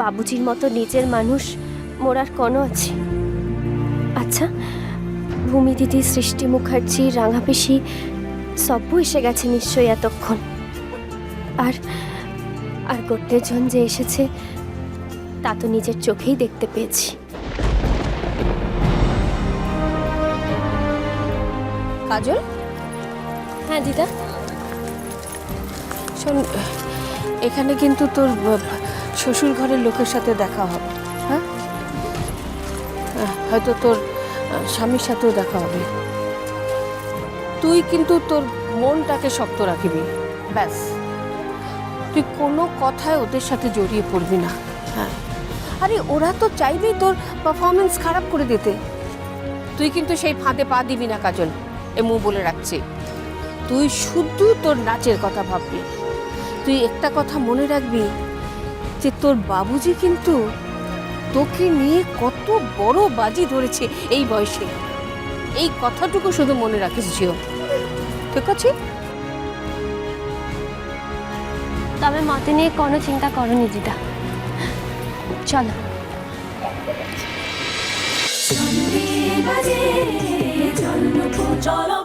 বাবুজির মতো নিজের মানুষ মোর আর কোনো আছে। আচ্ছা ভূমি দিদি সৃষ্টি মুখার্জি রাঙাপিসি সব্বু এসে গেছে নিশ্চয়ই এতক্ষণ। আর আর গোটেজন যে এসেছে তা তো নিজের চোখেই দেখতে পেয়েছি। কাজল? হ্যাঁ দিদা? শোন এখানে কিন্তু তোর শ্বশুর ঘরের লোকের সাথে দেখা হবে হ্যাঁ? হয়তো তোর স্বামীর সাথেও দেখা হবে। তুই কিন্তু তোর মনটাকে শক্ত রাখবি, ব্যাস। তুই কোনো কথায় ওদের সাথে জড়িয়ে পড়বি না হ্যাঁ? আরে, ওরা তো চাইবেই তোর পারফরমেন্স খারাপ করে দিতে। তুই কিন্তু সেই ফাঁদে পা দিবি না, কাজল, এ মু বলে রাখছি। তুই শুধু তোর নাচের কথা ভাববি। তুই একটা কথা মনে রাখবি যে তোর বাবুজি কিন্তু তোকে নিয়ে কত বড় বাজি ধরেছে এই বয়সে। এই কথাটুকু শুধু মনে রাখিস জিও ঠিক আছে? তবে মতে নিয়ে কোনো চিন্তা করনি দিদা। চলো। চলো